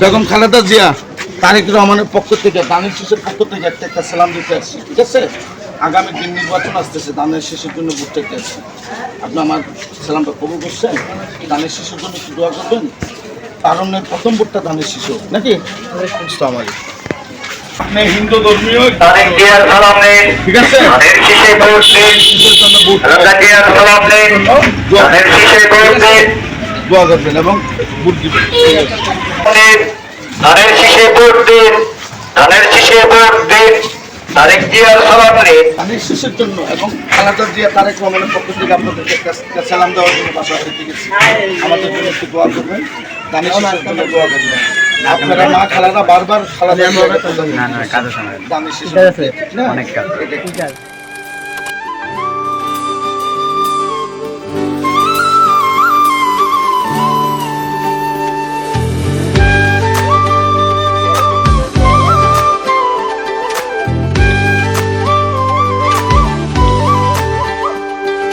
বেগম খালেদা জিয়া তারেক রহমানের পক্ষ থেকে দানের শিশুর পক্ষ থেকে একটা একটা সালাম দিতে আসছি ঠিক আছে? আগামী দিন নির্বাচন আসতেছে দানের শিশুর জন্য ভোট চাইতে আসছি। আপনি আমার সালামটা কবুল করছেন? দানের শিশুর জন্য একটু দোয়া করবেন? তারণের প্রথম ভোটটা দানের শিশু নাকি? আলাইকুম। আপনি হিন্দু ধর্মীয় তারেক জিয়ার সালাম ঠিক আছে। ধানের শীষে ভোট দিন। শিশুর জন্য ভোট খালেদা জিয়ার সালাম নিন। ধানের ভোট দিন। দোয়া করবেন এবং ভোট দিবেন। ঠিক ধানের শীষে ভোট দিন ধানের শীষে ভোট দিন তারেক জিয়ার সালাম নিন দানের শিশুর জন্য এবং খালেদা জিয়া তারেক রহমানের পক্ষ থেকে একটা সালাম দেওয়ার জন্য পাশাপাশি ঠিক আছে আমাদের জন্য একটু দোয়া করবেন দানের শিশুর জন্য দোয়া করবেন। আপনারা মা খালাদা বারবার খালাদা না না কাজের সময়। দানের অনেক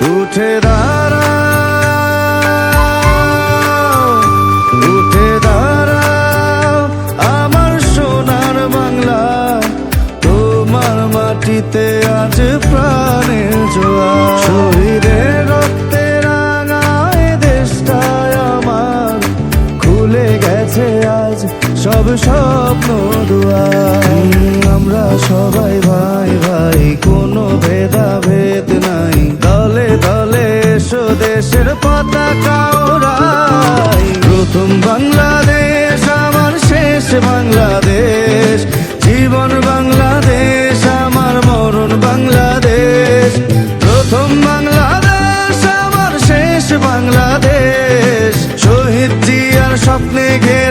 উঠে দাঁড়াও উঠে দাঁড়াও আমার সোনার বাংলা, তোমার মাটিতে আজ প্রাণের জোয়া শহীদের রক্তে রাঙায় দেশটায় আমার খুলে গেছে আজ সব স্বপ্ন দুয়ার। বাংলাদেশ, জীবন বাংলাদেশ, আমার মরণ বাংলাদেশ। প্রথম বাংলাদেশ, আমার শেষ বাংলাদেশ। শহীদ জিয়ার স্বপ্নে ঘেরা